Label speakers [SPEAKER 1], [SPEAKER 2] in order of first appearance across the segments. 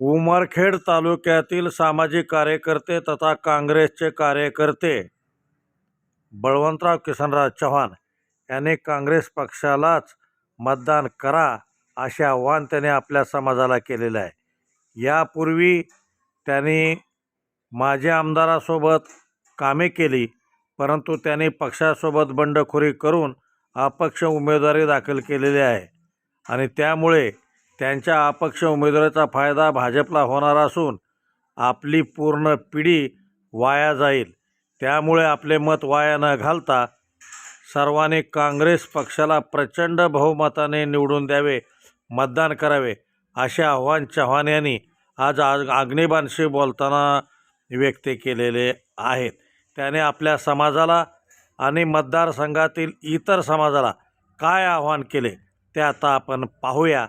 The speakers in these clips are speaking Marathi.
[SPEAKER 1] उमरखेड तालुक्यातील सामाजिक कार्यकर्ते तथा काँग्रेसचे कार्यकर्ते बळवंतराव किसनराव चव्हाण यांनी काँग्रेस पक्षालाच मतदान करा असे आव्हान त्याने आपल्या समाजाला केलेलं आहे. यापूर्वी त्यांनी माझ्या आमदारासोबत कामे केली परंतु त्यांनी पक्षासोबत बंडखोरी करून अपक्ष उमेदवारी दाखल केलेली आहे. आणि त्यामुळे त्यांच्या अपक्ष उमेदवारीचा फायदा भाजपला होणार असून आपली पूर्ण पिढी वाया जाईल. त्यामुळे आपले मत वाया न घालता सर्वांनी काँग्रेस पक्षाला प्रचंड बहुमताने निवडून द्यावे मतदान करावे असे आव्हान चव्हाण यांनी आज आग बोलताना व्यक्त केलेले आहेत. त्याने आपल्या समाजाला आणि मतदारसंघातील इतर समाजाला काय आव्हान केले ते आता आपण पाहूया.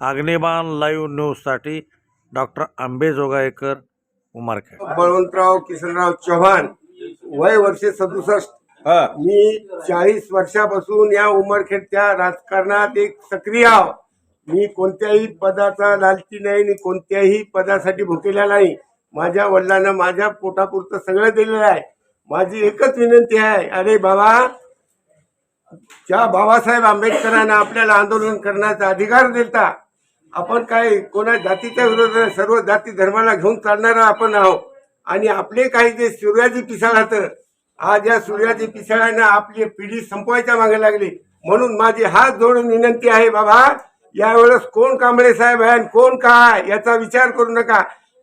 [SPEAKER 1] अग्निबाण लाईव्ह न्यूजसाठी डॉक्टर आंबे जोगायकर उमरखेड.
[SPEAKER 2] बळवंतराव किसनराव चव्हाण वय वर्षे सदुसष्ट. मी चाळीस वर्षापासून या उमरखेडच्या राजकारणात एक सक्रिय आहो. मी कोणत्याही पदाचा लालची नाही आणि कोणत्याही पदासाठी भुकेला नाही. माझ्या वडिलांना माझ्या पोटापुरतं सगळं दिलेलं आहे. माझी एकच विनंती आहे अरे बाबा ज्या बाबासाहेब आंबेडकरांना आपल्याला आंदोलन करण्याचा अधिकार दिलता आपण काय कोणा जातीच्या विरोधात सर्व जाती धर्माला घेऊन चालणारा आपण आहोत. आणि आपले काही जे सूर्याजी पिसाळात आज या सूर्याजी पिसाळ्यानं आपली पिढी संपवायच्या मागे लागली म्हणून माझी हात जोडून विनंती आहे बाबा यावेळेस कोण कांबळे साहेब आहे आणि कोण काय याचा विचार करू नका.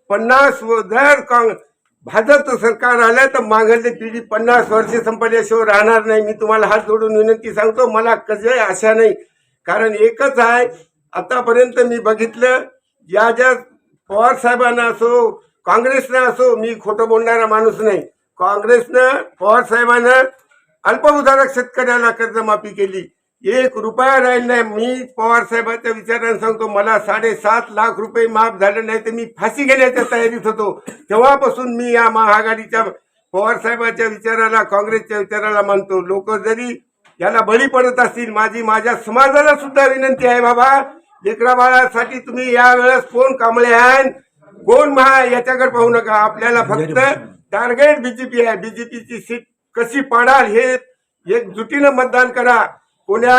[SPEAKER 2] पन्नास व- जर काँग भाजपचं सरकार आलं तर मागली पिढी पन्नास वर्षे संपल्याशिवाय राहणार नाही. मी तुम्हाला हात जोडून विनंती सांगतो मला कसे आशा नाही. कारण एकच आहे आतापर्यंत मी बघितलं या ज्या पवार साहेबांना असो काँग्रेसनं असो मी खोटं बोलणारा माणूस नाही. काँग्रेसनं पवार साहेबांना अल्पभूधारक शेतकऱ्याला कर्जमाफी केली. एक रुपया राहील नाही. मी पवार साहेबांच्या विचारानं सांगतो मला साडेसात लाख रुपये माफ झाले नाही तर मी फाशी घेण्याच्या तयारीत होतो. तेव्हापासून मी या महाआघाडीच्या पवार साहेबांच्या विचाराला काँग्रेसच्या विचाराला मानतो. लोक जरी याला बळी पडत असतील माझी माझ्या समाजाला सुद्धा विनंती आहे बाबा लेकरा बाळासाठी तुम्ही यावेळेस कोण कांबळे आहे कोण महा याच्याकडे पाहू नका. आपल्याला फक्त टार्गेट बीजेपी आहे. बीजेपीची सीट कशी पाडाल हे एकजुटीनं मतदान करा. कोण्या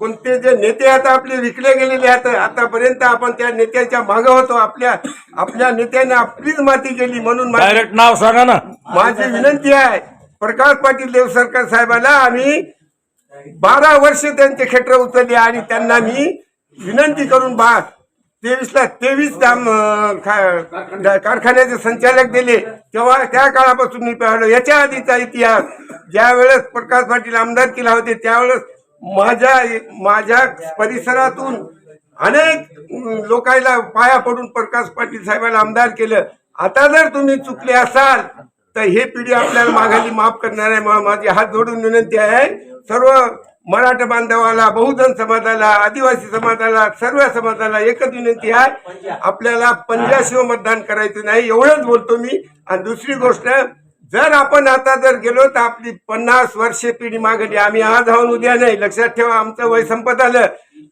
[SPEAKER 2] कोणते जे नेते आता आपले विकले गेलेले आहेत आतापर्यंत आपण त्या नेत्याच्या मागे होतो. आपल्या आपल्या नेत्याने आपलीच माती केली म्हणून
[SPEAKER 1] डायरेक्ट नाव सांगा ना.
[SPEAKER 2] माझी विनंती आहे प्रकाश पाटील देवसरकर साहेबाला आम्ही बारा वर्ष त्यांचे खेटर उचलले आणि त्यांना मी विनंती करून बा तेवीसला तेवीस दाम, खा- कारखान्याचे संचालक दिले. तेव्हा त्या काळापासून मी पाहिलो याच्या आधीचा इतिहास. ज्या वेळेस प्रकाश पाटील आमदार केला होते त्यावेळेस माझ्या माझ्या परिसरातून अनेक लोकायला लोकांना पाया पडून प्रकाश पाटील साहेबांना आमदार केलं. आता जर तुम्ही चुकले असाल तर हे पिढी आपल्याला मागाली माफ करणार आहे. माझी हात जोडून विनंती आहे. सर्व मराठा बांधवाला बहुजन समाजाला आदिवासी समाजाला सर्व समाजाला एकच विनंती आहे. आपल्याला पंजाशिवाय मतदान करायचं नाही एवढंच बोलतो मी. आणि दुसरी गोष्ट जर आपण आता जर गेलो तर आपली पन्नास वर्षे पिढी मागली आम्ही आज आहोत उद्या नाही. लक्षात ठेवा आमचं वय संपत आलं.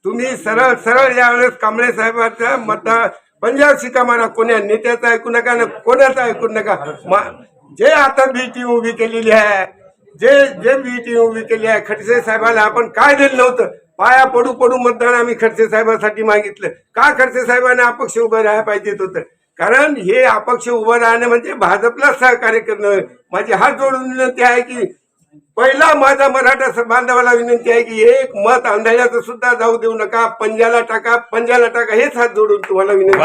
[SPEAKER 2] तुम्ही सरळ सरळ यावेळेस कांबळे साहेबांचा मतदान पंजाब शिका मारा कोण्या नेत्याचा ऐकू नका ना कोणाचा ऐकू नका. जे आता बी उभी केलेली आहे जे जे बी उभी केली आहे खडसे साहेबाला आपण काय दिलं नव्हतं? पाया पडू पडू मतदान आम्ही खडसे साहेबांसाठी मागितलं. का खडसे साहेबांना अपक्ष उभं राहायला पाहिजेत होतं? कारण हे अपक्ष उभं राहणं म्हणजे भाजपला सहकार्य करणं. माझी हात जोडून विनंती आहे की पहिला माझा मराठा स- बांधवाला विनंती आहे की एक मत आंधळ्याचं सुद्धा जाऊ देऊ नका. पंजाला टाका पंजाला टाका. हेच हात जोडून तुम्हाला विनंती